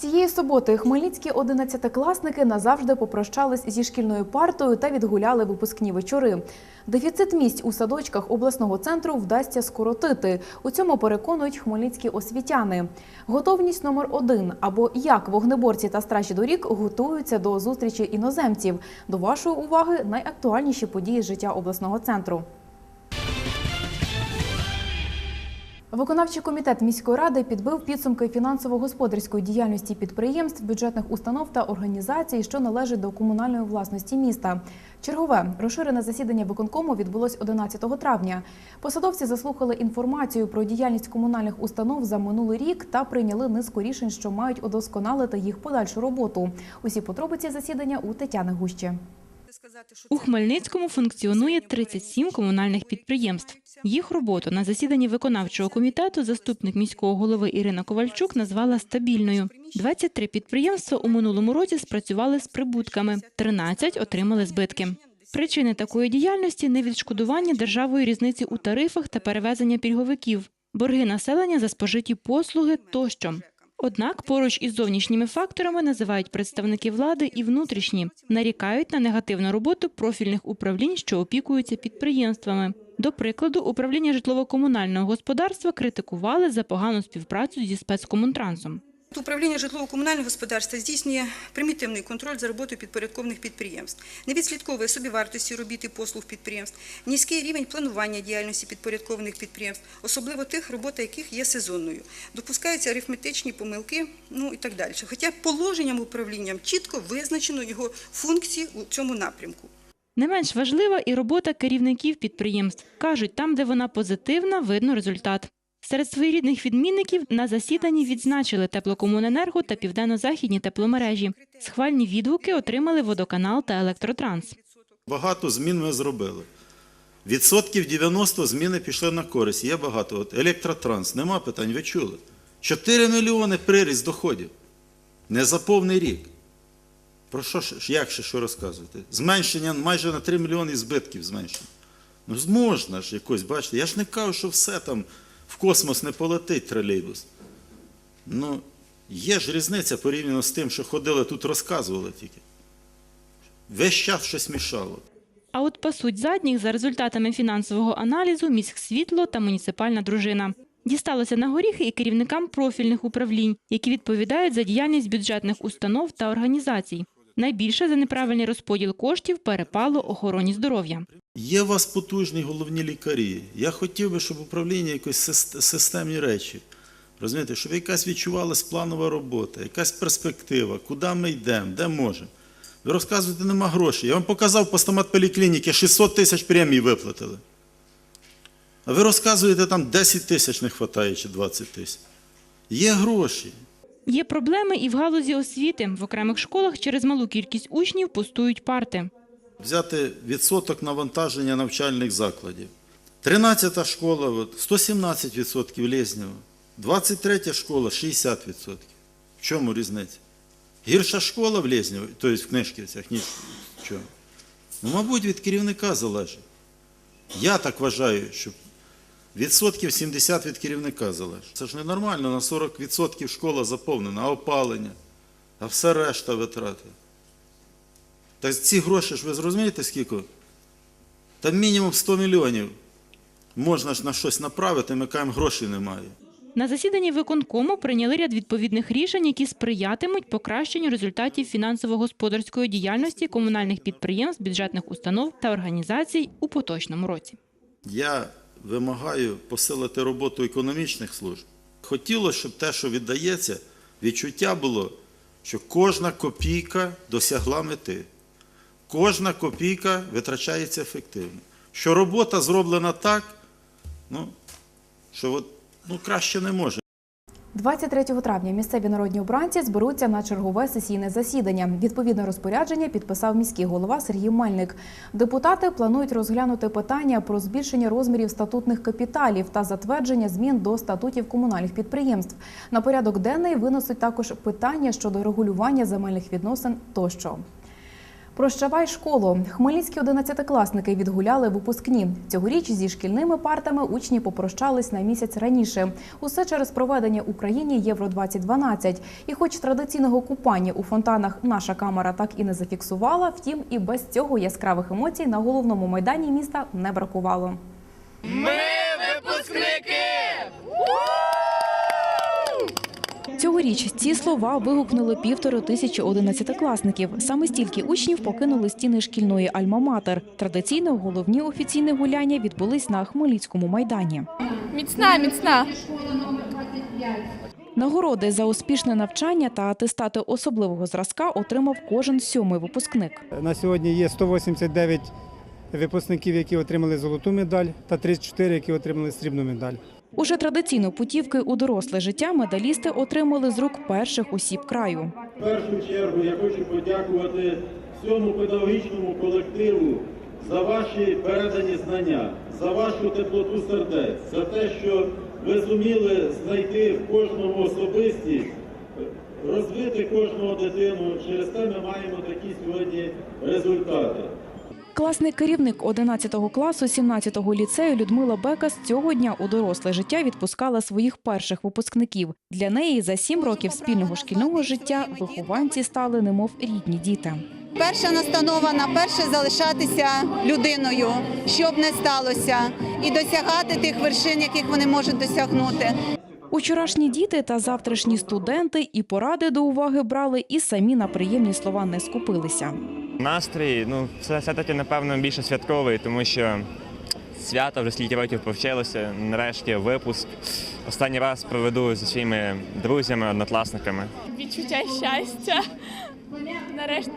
Цієї суботи хмельницькі одинадцятикласники назавжди попрощались зі шкільною партою та відгуляли випускні вечори. Дефіцит місць у садочках обласного центру вдасться скоротити. У цьому переконують хмельницькі освітяни. Готовність номер один або як вогнеборці та стражі доріг готуються до зустрічі іноземців. До вашої уваги найактуальніші події життя обласного центру. Виконавчий комітет міської ради підбив підсумки фінансово-господарської діяльності підприємств, бюджетних установ та організацій, що належать до комунальної власності міста. Чергове розширене засідання виконкому відбулось 11 травня. Посадовці заслухали інформацію про діяльність комунальних установ за минулий рік та прийняли низку рішень, що мають удосконалити їх подальшу роботу. Усі подробиці засідання у Тетяни Гущі. У Хмельницькому функціонує 37 комунальних підприємств. Їх роботу на засіданні виконавчого комітету заступник міського голови Ірина Ковальчук назвала стабільною. 23 підприємства у минулому році спрацювали з прибутками, 13 отримали збитки. Причини такої діяльності невідшкодування державою різниці у тарифах та перевезення пільговиків, борги населення за спожиті послуги тощо. Однак поруч із зовнішніми факторами називають представники влади і внутрішні, нарікають на негативну роботу профільних управлінь, що опікуються підприємствами. До прикладу, управління житлово-комунального господарства критикували за погану співпрацю зі спецкомунтрансом. Управління житлово-комунального господарства здійснює примітивний контроль за роботою підпорядкованих підприємств, не відслідковує собівартості робіт і послуг підприємств, низький рівень планування діяльності підпорядкованих підприємств, особливо тих, робота яких є сезонною. Допускаються арифметичні помилки, ну і так далі. Хоча положенням управлінням чітко визначено його функції у цьому напрямку. Не менш важлива і робота керівників підприємств. Кажуть, там, де вона позитивна, видно результат. Серед своєрідних відмінників на засіданні відзначили теплокомуненерго та південно-західні тепломережі. Схвальні відгуки отримали водоканал та електротранс. Багато змін ми зробили. Відсотків 90 зміни пішли на користь. Є багато. От електротранс, нема питань, ви чули. 4 мільйони приріст доходів. Не за повний рік. Про що ж, як ще що розказувати? Зменшення майже на 3 мільйони збитків зменшення. Ну, можна ж якось, бачите. Я ж не кажу, що все там в космос не полетить тролейбус. Ну, є ж різниця порівняно з тим, що ходили тут, розказували тільки. Весь час щось мішало. А от пасуть задніх за результатами фінансового аналізу міськсвітло та муніципальна дружина. Дісталося на горіхи і керівникам профільних управлінь, які відповідають за діяльність бюджетних установ та організацій. Найбільше за неправильний розподіл коштів перепало охороні здоров'я. Є у вас потужні головні лікарі. Я хотів би, щоб управління якось системні речі. Розумієте, щоб якась відчувалась планова робота, якась перспектива, куди ми йдемо, де можемо. Ви розказуєте, нема грошей. Я вам показав по стомат поліклініки 600 тисяч премій виплатили. А ви розказуєте, там 10 тисяч не вистачає чи 20 тисяч. Є гроші. Є проблеми і в галузі освіти. В окремих школах через малу кількість учнів пустують парти. взяти відсоток навантаження навчальних закладів. 13-та школа от, 117% Лєзнєва, 23-я школа 60%. В чому різниця? Гірша школа в Лєзнєві, тобто в Книжківцях, ніж в чому? Ну, мабуть, від керівника залежить. Я так вважаю, що відсотків 70 від керівника залежить. Це ж ненормально, на 40% школа заповнена, а опалення, а все решта витрати. Так ці гроші ж ви зрозумієте скільки? Там мінімум 100 мільйонів. Можна ж на щось направити, ми кажемо, грошей немає. На засіданні виконкому прийняли ряд відповідних рішень, які сприятимуть покращенню результатів фінансово-господарської діяльності комунальних підприємств, бюджетних установ та організацій у поточному році. Я вимагаю посилити роботу економічних служб. Хотілося, щоб те, що віддається, відчуття було, що кожна копійка досягла мети. Кожна копійка витрачається ефективно. Що робота зроблена так, ну, що от, ну, краще не може. 23 травня місцеві народні обранці зберуться на чергове сесійне засідання. Відповідне розпорядження підписав міський голова Сергій Мельник. Депутати планують розглянути питання про збільшення розмірів статутних капіталів та затвердження змін до статутів комунальних підприємств. На порядок денний винесуть також питання щодо регулювання земельних відносин тощо. Прощавай школу. Хмельницькі одинадцятикласники відгуляли випускні. Цьогоріч зі шкільними партами учні попрощались на місяць раніше. Усе через проведення Україні Євро 2012 І хоч традиційного купання у фонтанах наша камера так і не зафіксувала, втім і без цього яскравих емоцій на головному майдані міста не бракувало. Цьогоріч ці слова вигукнули півтори тисячі одинадцятикласників. Саме стільки учнів покинули стіни шкільної Альма-Матер. Традиційно головні офіційні гуляння відбулись на Хмельницькому майдані. Міцна, міцна. Нагороди за успішне навчання та атестати особливого зразка отримав кожен сьомий випускник. На сьогодні є 189 випускників, які отримали золоту медаль, та 34, які отримали срібну медаль. Уже традиційно путівки у доросле життя медалісти отримали з рук перших осіб краю. В першу чергу я хочу подякувати всьому педагогічному колективу за ваші передані знання, за вашу теплоту сердець, за те, що ви зуміли знайти в кожному особисті, розвити кожного дитину. Через те ми маємо такі сьогодні результати. Класний керівник 11 класу 17-го ліцею Людмила Бека з цього дня у доросле життя відпускала своїх перших випускників. Для неї за сім років спільного шкільного життя вихованці стали немов рідні діти. Перша настанова на перше залишатися людиною, щоб не сталося, і досягати тих вершин, яких вони можуть досягнути. Учорашні діти та завтрашні студенти і поради до уваги брали, і самі на приємні слова не скупилися. Настрій, ну, все- все-таки, напевно, більше святковий, тому що свято вже скільки років повчилося. Нарешті випуск. Останній раз проведу зі своїми друзями, однокласниками. Відчуття щастя. Нарешті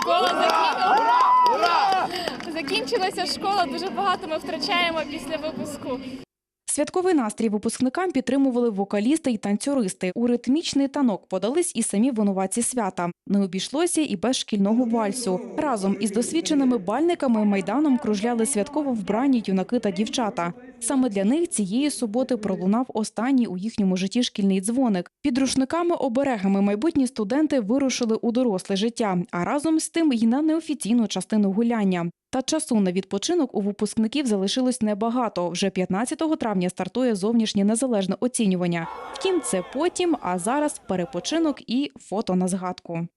школа закінчилася. Закінчилася школа. Дуже багато ми втрачаємо після випуску. Святковий настрій випускникам підтримували вокалісти і танцюристи. У ритмічний танок подались і самі винуватці свята. Не обійшлося і без шкільного вальсу. Разом із досвідченими бальниками майданом кружляли святково вбрані юнаки та дівчата. Саме для них цієї суботи пролунав останній у їхньому житті шкільний дзвоник. Під рушниками-оберегами майбутні студенти вирушили у доросле життя, а разом з тим і на неофіційну частину гуляння. Та часу на відпочинок у випускників залишилось небагато. Вже 15 травня стартує зовнішнє незалежне оцінювання. Втім, це потім, а зараз перепочинок і фото на згадку.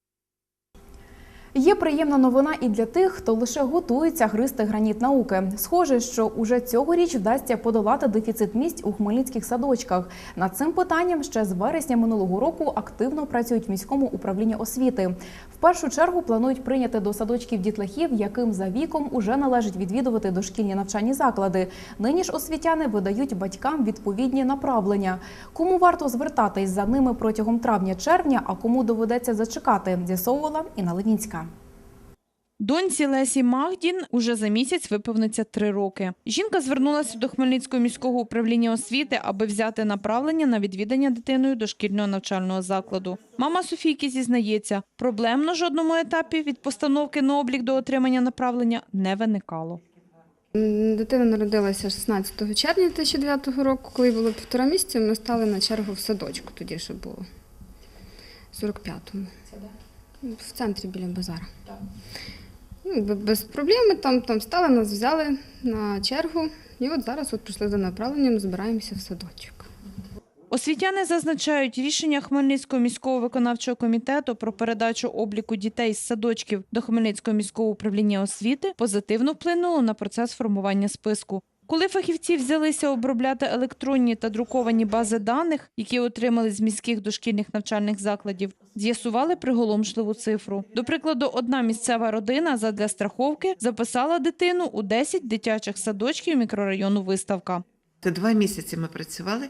Є приємна новина і для тих, хто лише готується гризти граніт науки. Схоже, що уже цьогоріч вдасться подолати дефіцит місць у хмельницьких садочках. Над цим питанням ще з вересня минулого року активно працюють в міському управлінні освіти. В першу чергу планують прийняти до садочків дітлахів, яким за віком уже належить відвідувати дошкільні навчальні заклади. Нині ж освітяни видають батькам відповідні направлення. Кому варто звертатись за ними протягом травня-червня, а кому доведеться зачекати, з'ясовувала Інна Левінська. Доньці Лесі Магдін уже за місяць виповниться три роки. Жінка звернулася до Хмельницького міського управління освіти, аби взяти направлення на відвідання дитиною дошкільного навчального закладу. Мама Софійки зізнається, проблем на жодному етапі від постановки на облік до отримання направлення не виникало. Дитина народилася 16 червня 2009 року, коли було півтора місяця, ми стали на чергу в садочку, тоді ще було. В 45-му. В центрі біля базара. Ну, бе- Без проблем там, там стали, нас взяли на чергу. І от зараз от прийшли за направленням, збираємося в садочок. Освітяни зазначають, рішення Хмельницького міського виконавчого комітету про передачу обліку дітей з садочків до Хмельницького міського управління освіти позитивно вплинуло на процес формування списку. Коли фахівці взялися обробляти електронні та друковані бази даних, які отримали з міських дошкільних навчальних закладів, з'ясували приголомшливу цифру. До прикладу, одна місцева родина задля страховки записала дитину у 10 дитячих садочків мікрорайону Виставка. Це два місяці ми працювали.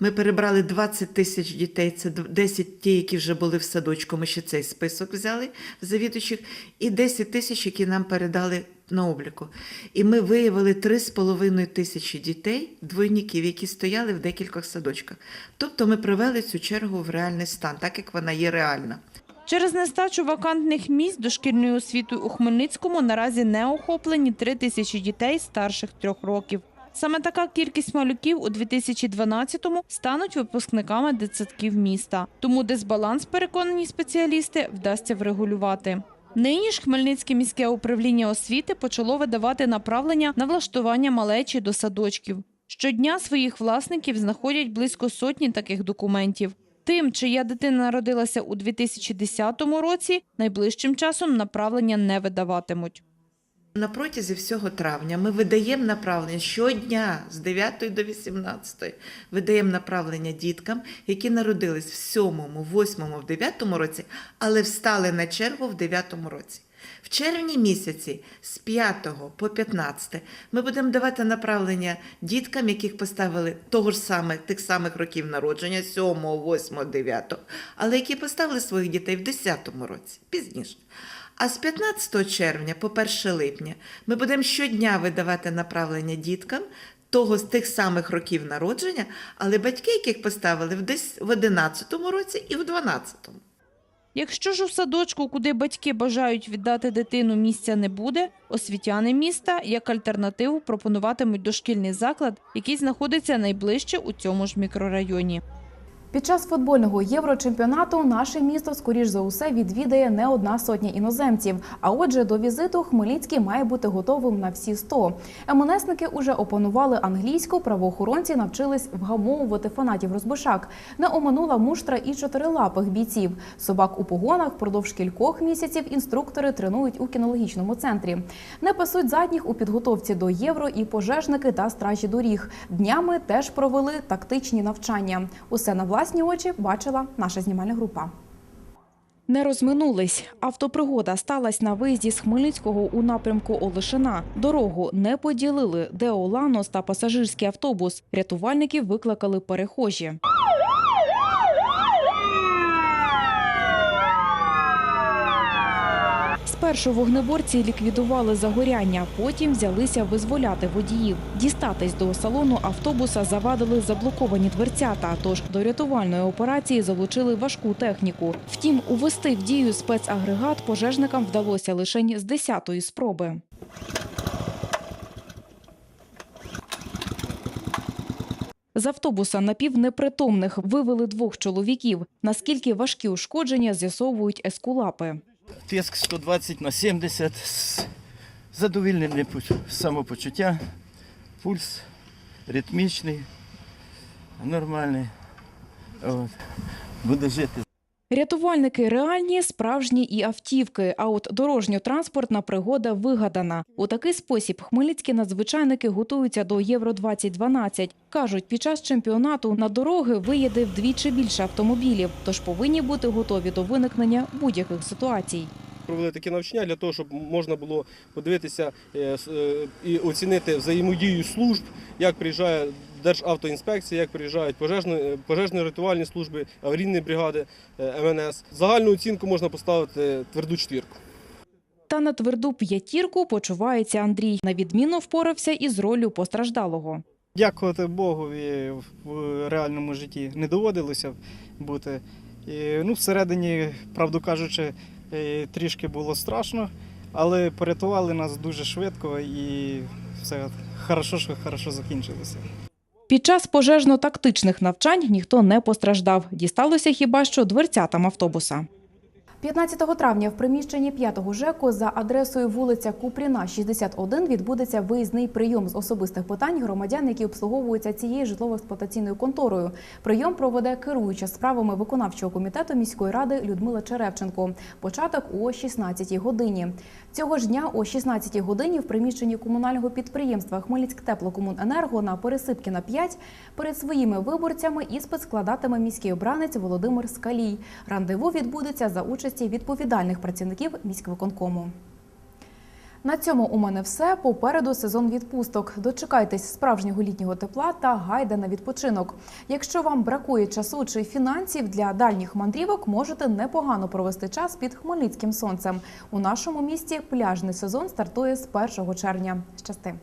Ми перебрали 20 тисяч дітей. Це дв- 10 ті, які вже були в садочку. Ми ще цей список взяли завідуючих, і 10 тисяч, які нам передали на обліку. І ми виявили 3,5 тисячі дітей, двойників, які стояли в декількох садочках. Тобто ми привели цю чергу в реальний стан, так як вона є реальна. Через нестачу вакантних місць дошкільною освітою у Хмельницькому наразі не охоплені 3 тисячі дітей старших трьох років. Саме така кількість малюків у 2012-му стануть випускниками дитсадків міста. Тому дисбаланс, переконані спеціалісти, вдасться врегулювати. Нині ж Хмельницьке міське управління освіти почало видавати направлення на влаштування малечі до садочків. Щодня своїх власників знаходять близько сотні таких документів. Тим, чия дитина народилася у 2010 році, найближчим часом направлення не видаватимуть. На протязі всього травня ми видаємо направлення щодня з 9 до 18. Видаємо направлення діткам, які народились в 7, 8, в 9 році, але встали на чергу в 9 році. В червні місяці з 5 по 15 ми будемо давати направлення діткам, яких поставили того ж саме, тих самих років народження, 7, 8, 9, але які поставили своїх дітей в 10 році, пізніше. А з 15 червня по 1 липня ми будемо щодня видавати направлення діткам того з тих самих років народження, але батьки, яких поставили в десь в 11 році і в 12. Якщо ж у садочку, куди батьки бажають віддати дитину, місця не буде, освітяни міста як альтернативу пропонуватимуть дошкільний заклад, який знаходиться найближче у цьому ж мікрорайоні. Під час футбольного єврочемпіонату наше місто, скоріш за усе, відвідає не одна сотня іноземців. А отже, до візиту Хмельницький має бути готовим на всі 100. МНСники уже опанували англійську, правоохоронці навчились вгамовувати фанатів розбишак. Не оминула муштра і чотирилапих бійців. Собак у погонах впродовж кількох місяців інструктори тренують у кінологічному центрі. Не пасуть задніх у підготовці до євро і пожежники та стражі доріг. Днями теж провели тактичні навчання. Усе на власні очі бачила наша знімальна група. Не розминулись. Автопригода сталася на виїзді з Хмельницького у напрямку Олешина. Дорогу не поділили Део Ланос та пасажирський автобус. Рятувальників викликали перехожі. Спершу вогнеборці ліквідували загоряння, потім взялися визволяти водіїв. Дістатись до салону автобуса завадили заблоковані дверцята. Тож до рятувальної операції залучили важку техніку. Втім, увести в дію спецагрегат пожежникам вдалося лише з 10-ї спроби. З автобуса напівнепритомних вивели двох чоловіків. Наскільки важкі ушкодження з'ясовують ескулапи. Тиск 120 на 70, з задовільним самопочуття, пульс ритмічний, нормальний. От. Буде жити. Рятувальники реальні, справжні і автівки. А от дорожньо-транспортна пригода вигадана. У такий спосіб хмельницькі надзвичайники готуються до Євро 2012 Кажуть, під час чемпіонату на дороги виїде вдвічі більше автомобілів, тож повинні бути готові до виникнення будь-яких ситуацій. Провели такі навчання для того, щоб можна було подивитися е, е, і оцінити взаємодію служб, як приїжджає Державтоінспекція, як приїжджають пожежні, пожежно-рятувальні служби, аварійні бригади е, МНС. Загальну оцінку можна поставити тверду четвірку. Та на тверду п'ятірку почувається Андрій. На відміну впорався із ролью постраждалого. Дякувати Богові в реальному житті не доводилося бути. І, ну, всередині, правду кажучи, трішки було страшно, але порятували нас дуже швидко і все хорошо, що хорошо закінчилося. Під час пожежно-тактичних навчань ніхто не постраждав. Дісталося хіба що дверцятам автобуса. 15 травня в приміщенні 5-го ЖЕКу за адресою вулиця Купріна, 61, відбудеться виїзний прийом з особистих питань громадян, які обслуговуються цією житлово-експлуатаційною конторою. Прийом проведе керуюча справами виконавчого комітету міської ради Людмила Черевченко. Початок о 16 годині. Цього ж дня о 16 годині в приміщенні комунального підприємства Хмельницьк-Теплокомуненерго на Пересипкіна 5 перед своїми виборцями іспит складатиме міський обранець Володимир Скалій. Рандеву відбудеться за участі відповідальних працівників міськвиконкому. На цьому у мене все. Попереду сезон відпусток. Дочекайтесь справжнього літнього тепла та гайда на відпочинок. Якщо вам бракує часу чи фінансів для дальніх мандрівок, можете непогано провести час під хмельницьким сонцем. У нашому місті пляжний сезон стартує з 1 червня. Щасти!